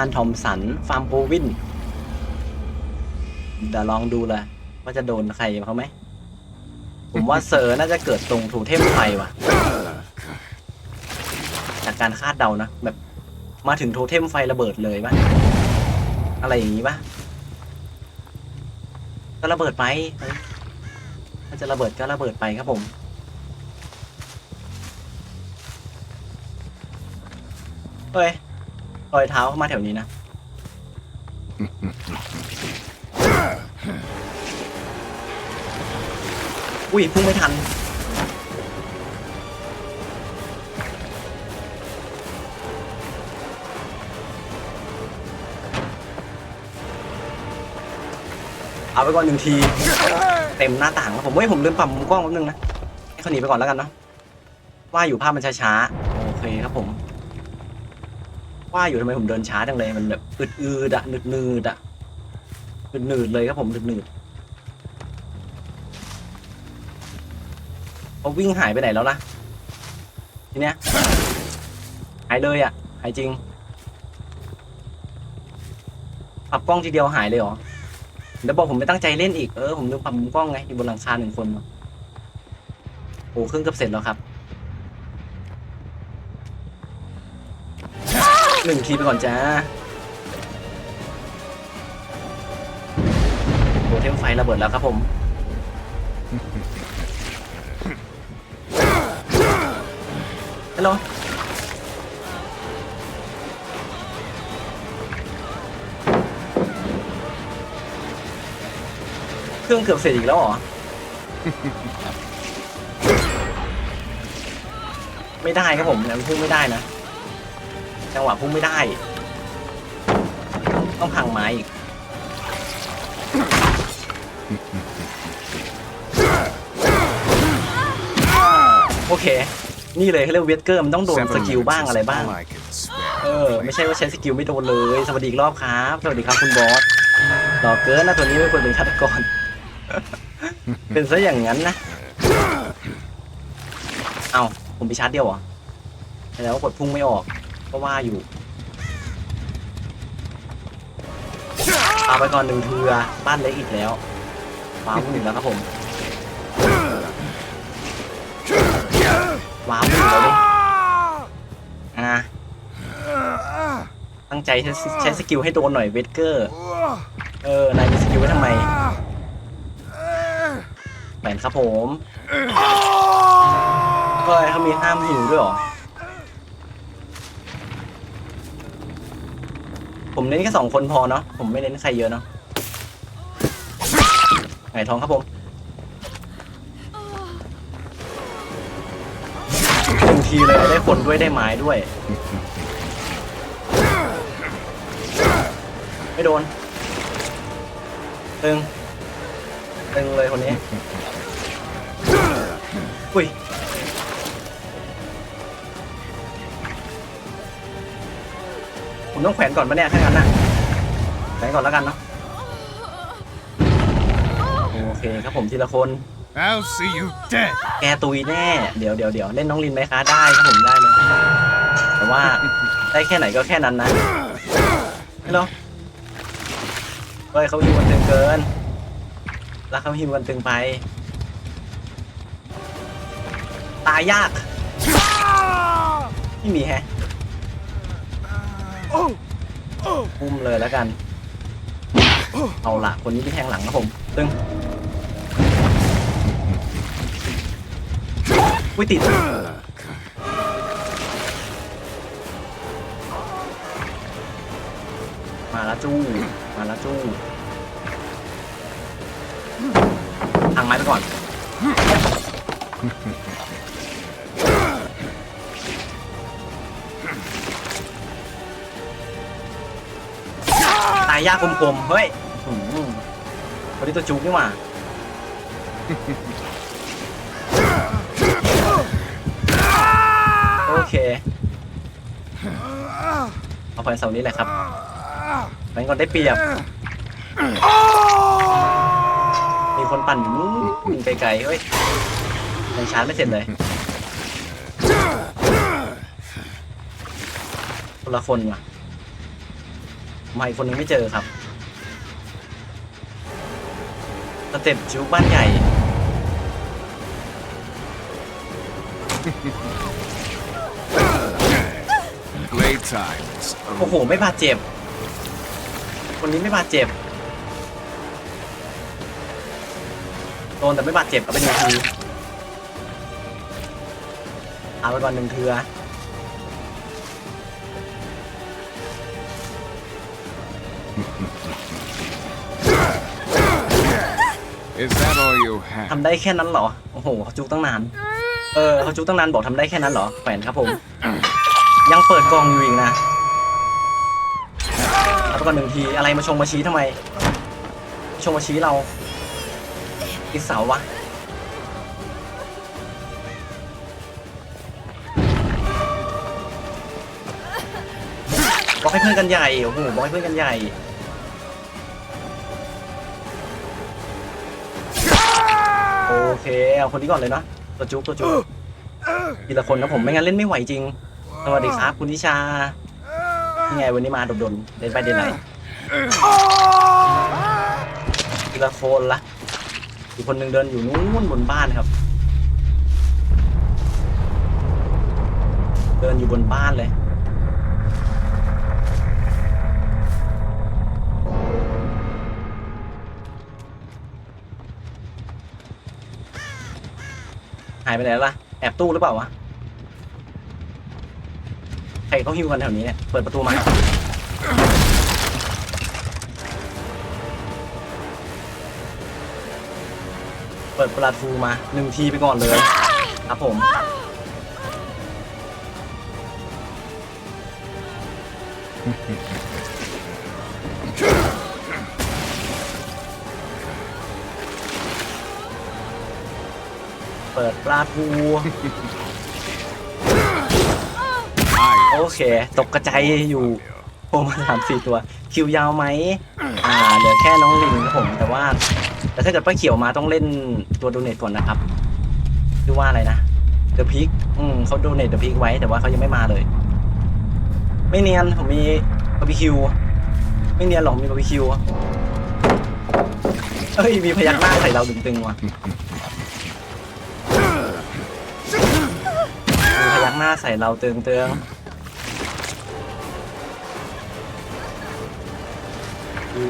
านทอมสัน ฟาร์มโกวินเดี๋ยวลองดูเลยว่าจะโดนใครเขาไหม ผมว่าเซอร์น่าจะเกิดตรงถูเทมไฟว่ะ จากการคาดเดานะ แบบมาถึงโทเทมไฟระเบิดเลยปะอะไรอย่างนี้ปะก็ระเบิดไปเฮ้ยถ้าจะระเบิดก็ระเบิดไปครับผมเฮ้ย รอยเท้าเข้ามาแถวนี้นะ อุ้ยพุ่งไม่ทัน เอาไปก่อนหนึ่งที เต็มหน้าต่างแล้วผมเฮ้ยผมลืมปรับมุมกล้องแป๊บนึงนะ ให้เขาหนีไปก่อนแล้วกันเนาะว่าอยู่ภาพมันช้าๆ โอเคครับผม ว่าอยู่ทำไมผมเดินช้าจังเลยมันแบบอืดอะหนืดๆอะหนืดเลยครับผมหนืดเขาวิ่งหายไปไหนแล้วล่ะทีเนี้ยหายเลยอะหายจริงปรับกล้องทีเดียวหายเลยเหรอเดี๋ยวบอกผมไม่ตั้งใจเล่นอีกเออผมลืมปรับมุมกล้องไงอยู่บนหลังคาหนึ่งคนโอ้เครื่องเกือบเสร็จแล้วครับ หนึ่งทีไปก่อนจ้าโทเทมไฟระเบิดแล้วครับผมฮัลโหลเครื่องเกือบเสร็จอีกแล้วเหรอ ไม่ได้ครับผมเนี่ยมันพุ่งไม่ได้นะ จังหวะพุ่งไม่ได้ ต้องพังไม้อีกโอเค นี่เลยเขาเรียกเวทเกอร์มันต้องโดน Seven สกิล minutes บ้าง is อะไรบ้าง all I can spare. เออ ไม่ใช่ว่าใช้สกิลไม่โดนเลย สวัสดีอีกรอบครับ สวัสดีครับคุณบอสหล่อเกินนะตัวนี้ไม่ควรเป็นฆาตกร เป็นซะอย่างนั้นนะ เอาผมไปชาร์จเดียวเหรอ แล้วากดพุ่งไม่ออก ก็ว่าอยู่เอาไปก่อนหนึ่งเทือบ้านเล็กอีกแล้วว้าวหนึ่งแล้วครับผมว้าวหนึ่งแล้วดิอะตั้งใจใช้ใช้สกิลให้โดนหน่อยเวทเกอร์ เออนายมีสกิลไว้ทำไมแหวนครับผมเฮ้ยเขามีห้ามหิวด้วยเหรอ ผมเน้นแค่สองคนพอเนาะผมไม่เน้นใครเยอะเนาะไงทองครับผมหนึ่งทีเลยได้คนด้วยได้ไม้ด้วย ไม่โดนตึงตึงเลยคนนี้อุ้ย ผมต้องแขวนก่อนปะเนี่ยถ้างั้นน่ะแขวนก่อนแล้วกันเนาะโอเคครับผมทีละคน I'll see you dead. แกตุยแน่ เดี๋ยวเดี๋ยวเดี๋ยวเล่นน้องลินไหมคะได้ครับผมได้เลยแต่ว่าได้แค่ไหนก็แค่นั้นนะฮัลโหลเฮ้ยเขาฮิวกันตึงเกิน แล้วเขาฮิวกันตึงไป ตายยาก ไม่มีแฮะ อุ้มเลยแล้วกัน เอาละคนนี้ที่แทงหลังครับผมตึงอุ้ยติดมาล้วจู้ มาล้วจู้ทางไม้ไปก่อนายากคมๆเฮ้ยอื้อหือคนนี้ตัวจุกนี่หว่าโอเค เอาไปเสานี้แหละครับมันก็ได้เปรียบ มีคนปั่นไกลๆเฮ้ยยังชาร์จไม่เสร็จเลยคนละคนว่ะ มาอีกคนนึงไม่เจอครับสเต็ปจุกบ้านใหญ่ Playtime is โอ้โห ไม่บาดเจ็บ คนนี้ไม่บาดเจ็บ โดนแต่ไม่บาดเจ็บก็เป็นหนึ่งทีเอาไปก่อนหนึ่งเทือ Is that all you have? ทำได้แค่นั้นเหรอ โอ้โหเขาจุกตั้งนาน เออเขาจุกตั้งนานบอกทำได้แค่นั้นเหรอแขวนครับผม ยังเปิดกล่องอยู่อีกนะเอาไปก่อนหนึ่งทีอะไรมาชงมาชี้ทำไม ชงมาชี้เราอีสาวะบอกให้เพื่อนกันใหญ่ โอ้โหบอกให้เพื่อนกันใหญ่ เคเอาคนนี้ก่อนเลยเนาะตัวจุกตัวจุกทีละคนนะผมไม่งั้นเล่นไม่ไหวจริงสวัสดีครับคุณนิชานี่ไงวันนี้มาโดนๆเดินไปเดินไหนทีละคนละอีกคนหนึ่งเดินอยู่นู้นบนบ้านครับ เดินอยู่บนบ้านเลยายไปไหนแล้วล่ะ แอบตู้หรือเปล่าวะ ใครเขาหิวกันแถวนี้เนี่ย เปิดประตูมาเปิดประตูมาหนึ่งทีไปก่อนเลย ครับผม เปิดปลาทู I โอเค ตกกระจายอยู่โผล่มาสามสี่ตัว คิวยาวไหมอ่าเหลือแค่น้องลิงครับผม แต่ว่า แต่ถ้าเกิดป้าเขียวมาต้องเล่นตัวโดเนทก่อนนะครับชื่อว่าอะไรนะเดอะพิกอืมเขาโดเนทเดอะพิกไว้แต่ว่าเขายังไม่มาเลย ไม่เนียนผมมีบาร์บีคิวไม่เนียนหรอกมีบาร์บีคิวเอ้ยมีพยักหน้าใส่เราตึงๆว่ะ หน้าใส่เราเตืองเตืองดู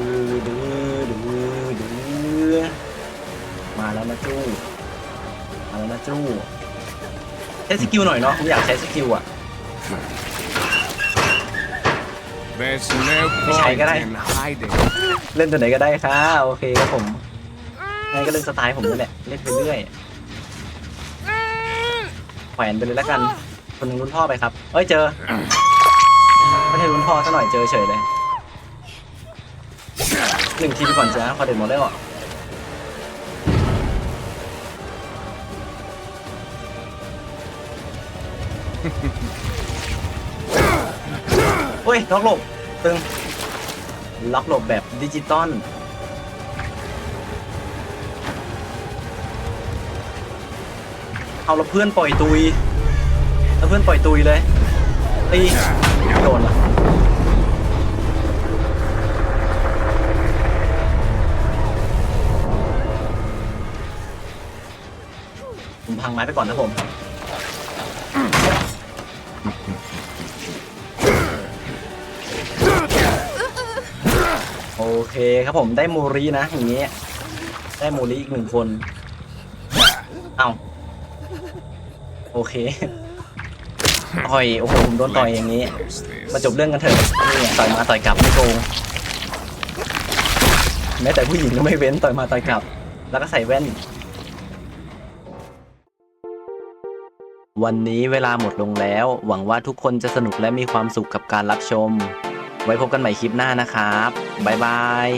ดูดูดูมาแล้วนะจู้มาแล้วนะจู้ใช้สกิลหน่อยเนาะผมอยากใช้สกิลอะ there's no Chạy cái point đây. in hiding. เล่นตัวไหนก็ได้ค่ะโอเคครับผมไงก็เล่นสไตล์ผมนี่แหละเล่นไปเรื่อยแขวนไปเลยแล้วกัน คนหนึ่งรุ่นพ่อไปครับเอ้ยเจอ ไม่ใช่รุ่นพ่อซะหน่อยเจอเฉยเลยหนึ่งทีไปก่อนจ้าพอเด็ดหมดแล้วอะเฮ้ยล็อกหลบตึงล็อกหลบแบบดิจิตอลเอาล้วเพื่อนปล่อยตุย แล้วเพื่อนปล่อยตุยเลยตีโดนละผมพังไม้ไปก่อนนะผมโอเคครับผมได้มูรีนะอย่างเงี้ยได้มูรีอีกหนึ่งคน เอาโอเค ต่อยโอ้โหผมโดนต่อยอย่างนี้ มาจบเรื่องกันเถอะนี่ต่อยมาต่อยกลับไม่โกงแม้แต่ผู้หญิงก็ไม่เว้นต่อยมาต่อยกลับ แล้วก็ใส่แว่น วันนี้เวลาหมดลงแล้ว หวังว่าทุกคนจะสนุกและมีความสุขกับการรับชม ไว้พบกันใหม่คลิปหน้านะครับ บ๊ายบาย